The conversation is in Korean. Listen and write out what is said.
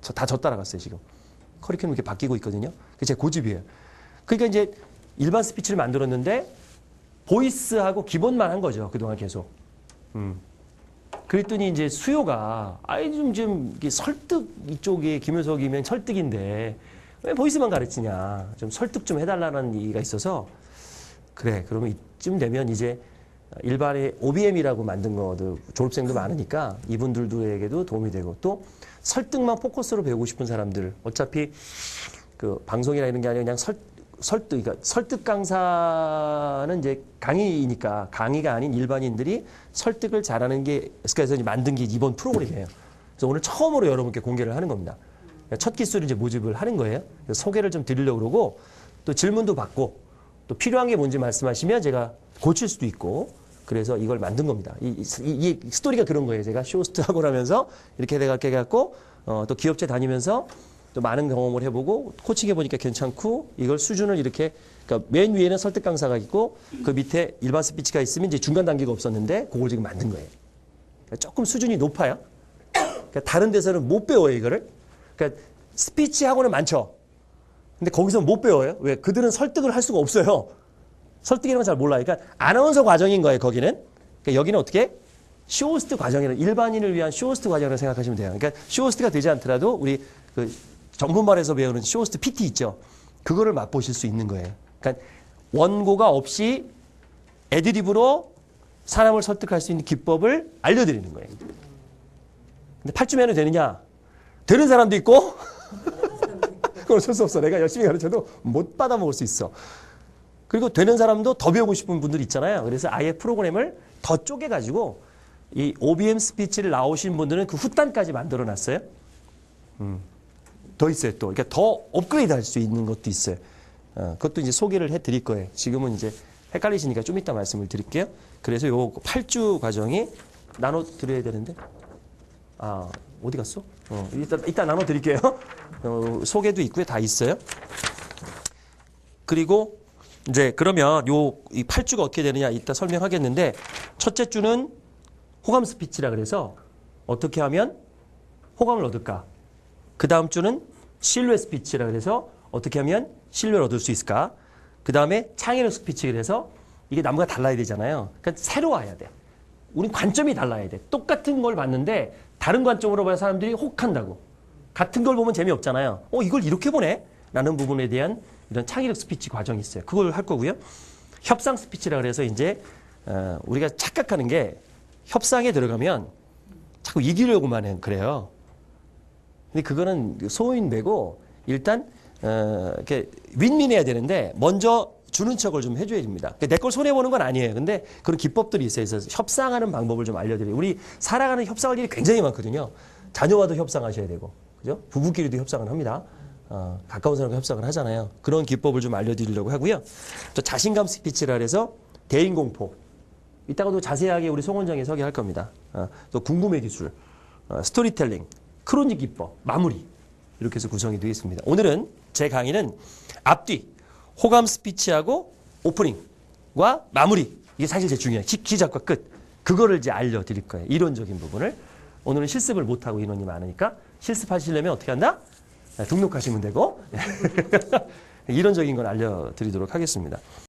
저- 다 저 따라갔어요 지금. 커리큘럼 이렇게 바뀌고 있거든요. 그게 제 고집이에요. 그러니까 이제 일반 스피치를 만들었는데 보이스하고 기본만 한 거죠 그동안 계속. 음. 그랬더니 이제 수요가 아이 좀좀 설득 이쪽에 김효석이면 설득인데 왜 보이스만 가르치냐 좀 설득 좀 해달라는 얘기가 있어서 그래 그러면 이쯤 되면 이제 일반의 OBM이라고 만든 거도 졸업생도 많으니까 이분들도에게도 도움이 되고 또 설득만 포커스로 배우고 싶은 사람들 어차피 그 방송이나 이런 게 아니라 그냥 설, 설득 그러니까 설득 강사는 이제 강의니까 강의가 아닌 일반인들이 설득을 잘하는 게 이제 만든 게 이번 프로그램이에요. 그래서 오늘 처음으로 여러분께 공개를 하는 겁니다. 첫 기술을 이제 모집을 하는 거예요. 그래서 소개를 좀 드리려고 그러고 또 질문도 받고 또 필요한 게 뭔지 말씀하시면 제가 고칠 수도 있고 그래서 이걸 만든 겁니다. 이, 이, 이- 이 스토리가 그런 거예요. 제가 쇼호스트 하고 나면서 이렇게 해갖고 어, 또 기업체 다니면서 또 많은 경험을 해보고 코칭 해 보니까 괜찮고 이걸 수준을 이렇게 그러니까 맨 위에는 설득 강사가 있고 그 밑에 일반 스피치가 있으면 이제 중간 단계가 없었는데 그걸 지금 만든 거예요. 그러니까 조금 수준이 높아요. 그러니까 다른 데서는 못 배워요 이거를. 그러니까 스피치 학원은 많죠. 근데 거기서 못 배워요. 왜? 그들은 설득을 할 수가 없어요. 설득이라는 건 잘 몰라요. 그러니까 아나운서 과정인 거예요, 거기는. 그러니까 여기는 어떻게? 쇼호스트 과정이라는 일반인을 위한 쇼호스트 과정을 생각하시면 돼요. 그러니까 쇼호스트가 되지 않더라도 우리 그 전문반에서 배우는 쇼호스트 PT 있죠. 그거를 맛보실 수 있는 거예요. 그러니까 원고가 없이 애드립으로 사람을 설득할 수 있는 기법을 알려드리는 거예요. 근데 8주면은 되느냐? 되는 사람도 있고, 그건 어쩔 수 없어. 내가 열심히 가르쳐도 못 받아먹을 수 있어. 그리고 되는 사람도 더 배우고 싶은 분들 있잖아요. 그래서 아예 프로그램을 더 쪼개가지고 이 OBM 스피치를 나오신 분들은 그 후단까지 만들어 놨어요. 음. 더 있어요 또. 그러니까 더 업그레이드 할 수 있는 것도 있어요. 어, 그것도 이제 소개를 해 드릴 거예요. 지금은 이제 헷갈리시니까 좀 이따 말씀을 드릴게요. 그래서 요 8주 과정이 나눠 드려야 되는데. 아, 어디 갔어? 어, 이따, 이따 나눠 드릴게요. 어, 소개도 있고요. 다 있어요. 그리고 이제 그러면 요 이 8주가 어떻게 되느냐 이따 설명하겠는데 첫째 주는 호감 스피치라 그래서 어떻게 하면 호감을 얻을까? 그 다음 주는 신뢰 스피치라 그래서 어떻게 하면 신뢰를 얻을 수 있을까? 그 다음에 창의력 스피치 그래서 이게 남과 달라야 되잖아요. 그러니까 새로 와야 돼. 우린 관점이 달라야 돼. 똑같은 걸 봤는데 다른 관점으로 봐야 사람들이 혹한다고. 같은 걸 보면 재미없잖아요. 어, 이걸 이렇게 보네? 라는 부분에 대한 이런 창의력 스피치 과정이 있어요. 그걸 할 거고요. 협상 스피치라 그래서 이제 어, 우리가 착각하는 게 협상에 들어가면 자꾸 이기려고만 해 그래요. 근데 그거는 소인배고 일단 어, 이렇게 윈윈해야 되는데 먼저 주는 척을 좀 해줘야 됩니다. 내 걸 손해 보는 건 아니에요. 근데 그런 기법들이 있어요. 그래서 협상하는 방법을 좀 알려드려요. 우리 살아가는 협상할 일이 굉장히 많거든요. 자녀와도 협상하셔야 되고, 그죠? 부부끼리도 협상을 합니다. 어, 가까운 사람과 협상을 하잖아요. 그런 기법을 좀 알려드리려고 하고요. 또 자신감 스피치라 그래서 대인 공포. 이따가도 자세하게 우리 송 원장이 소개할 겁니다. 어, 또 궁금해 기술, 어, 스토리텔링, 크로닉 기법, 마무리 이렇게 해서 구성이 되어 있습니다. 오늘은 제 강의는 앞뒤, 호감 스피치하고 오프닝과 마무리 이게 사실 제일 중요해요. 시- 시작과 끝 그거를 이제 알려드릴 거예요. 이론적인 부분을 오늘은 실습을 못하고 인원이 많으니까 실습하시려면 어떻게 한다? 네, 등록하시면 되고 이론적인 걸 알려드리도록 하겠습니다.